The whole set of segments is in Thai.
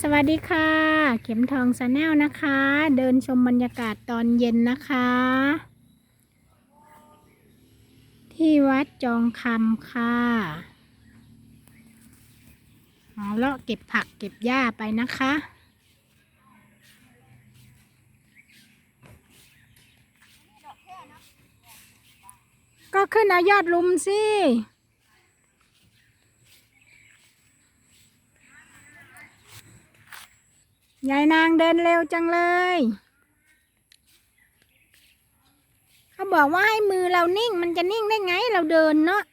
สวัสดีค่ะ เข็มทองสแนลนะคะ เดินชมบรรยากาศตอนเย็นนะคะ ที่วัดจองคำค่ะเอาเลาะเก็บผักเก็บหญ้าไปนะคะก็ขึ้นเอายอดลุมสิ ยายนางเดินเร็วจังเลย เขาบอกว่าให้มือเรานิ่ง มันจะนิ่งได้ไงเราเดินเนาะ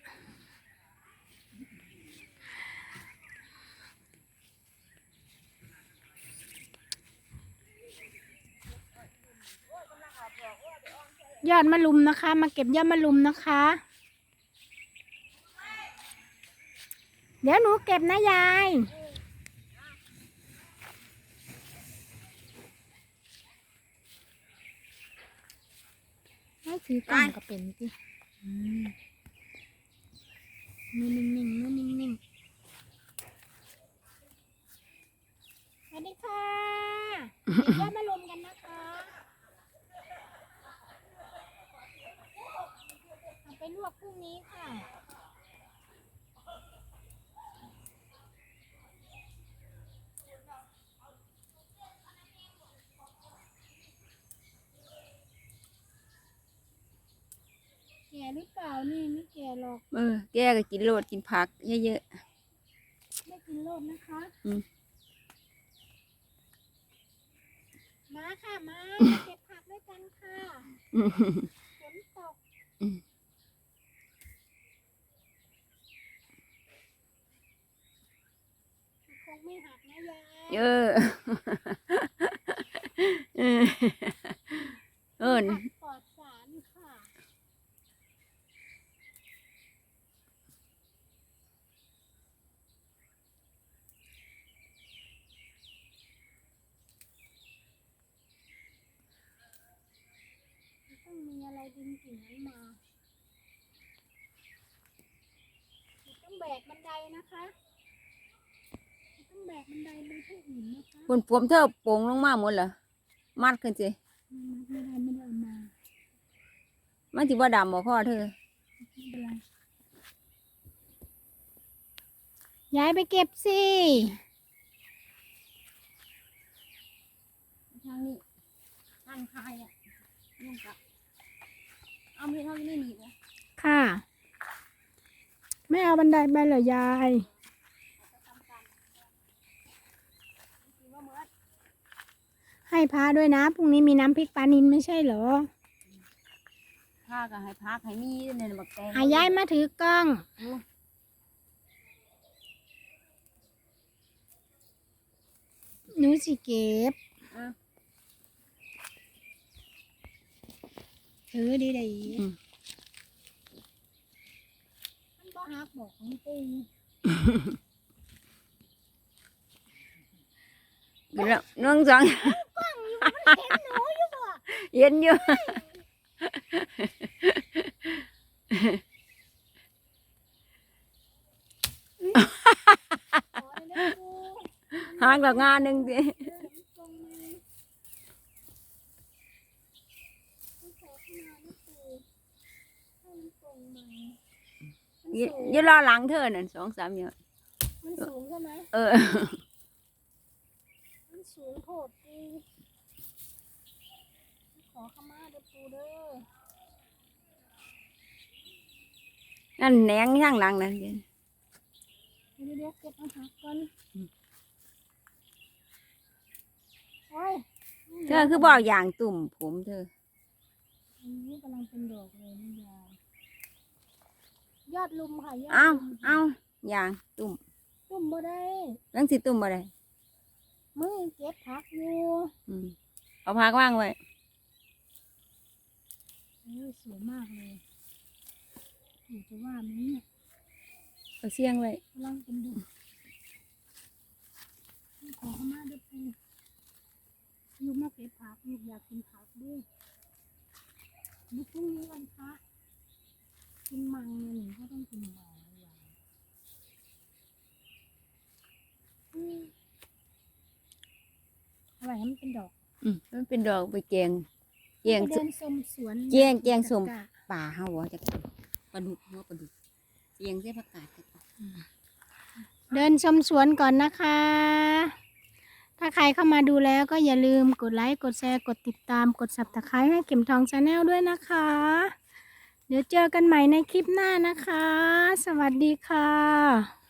ยอดมะลุมนะคะ มาเก็บยอดมะลุมนะคะ เดี๋ยวหนูเก็บนะยาย ซื้อกล้องก็เป็นสิมือนิ่งๆมือนิ่งๆสวัสดีค่ะเดี๋ยวย่ามาลมกันนะคะเอาไปลวกพรุ่งนี้ค่ะ หรือเปล่านี่ไม่แก่หรอก เออ แกก็กินโลดกินผักเยอะไม่กินโลดนะคะอืมมาค่ะมาเก็บผักด้วยกันค่ะๆอืมฝนตกอืมคงไม่หักนะยายเออเออเออ ผักปลอดสารค่ะ ต้ องมีอะไรดึงกิ่งนั้นมาต้องแบกบันไดนะคะต้องแบกบันไดบนผู้หินนะคะคุณผมเธอโป่งลงมาหมดเหรอมัดขึ้นสิไม่ได้ไม่ได้เอามามันถือว่าดำบ่พ่อเธอไม่เป็นไรย้ายไปเก็บสิทางนี้ทางคายอะนี่กับ เอาไปเท่านี้นี่บ่ค่ะ ไม่เอาบันไดไปเหรอยาย ให้พาด้วยนะพรุ่งนี้มีน้ำพริกปลานินไม่ใช่เหรอผ้าก็ให้พักให้มีเนี่ยบักแตงอายายมาถือกล้องอืมหนูสิเก็บ อะถือดีดีอืมมันบ่ฮักบอกของ ยืสูงยืนรอหลังเธอน่ะสองสามเยอะมันสูงใช่ไหมเออ มันสูงโผดปูขอขมาเด้อปูเด้อนั่นแหนงย่างหลังนั่นเดี๋ยวเดี๋ยวเก็บอาหารก่อนอืมโอ้ยเธอคือบอกอย่างตุ่มผมเธออันนี้กำลังเป็นดอกเลยนี่ยา ยยอดลุมค่ะยอดเอาลุมเอาอย่างตุ่มตุ่มบ่ได้เรื่องสิตุ่มอะไรมือเก็บผักอยู่อืมเอาพักว่างไว้โอ้ยสวยมากเลยอยากจะว่าไหมเนี่ยเอาเสียงไว้กำลังเป็นดอกขอเข้ามาด้วยปูลูกมาเก็บผักลูกอยากกินผักด้วยลูกพรุ่งนี้วันพระ กินมังเนี่ยหนูก็ต้องกินมังอย่างอืมว้ให้มันเป็นดอกอืมมันเป็นดอกไปแกงแกงไปเดินชมสวนแกงแกงส้มกะป่าเฮาว่าจะปลาดุกหัวปลาดุกแกงใส่ผักกาดจักเดินชมสวนก่อนนะคะ ถ้าใครเข้ามาดูแล้วก็อย่าลืมกดไลค์ กดแชร์ กดติดตาม กดสับตะไคร้ให้เข็มทองชาแนลด้วยนะคะ เดี๋ยวเจอกันใหม่ในคลิปหน้านะคะ สวัสดีค่ะ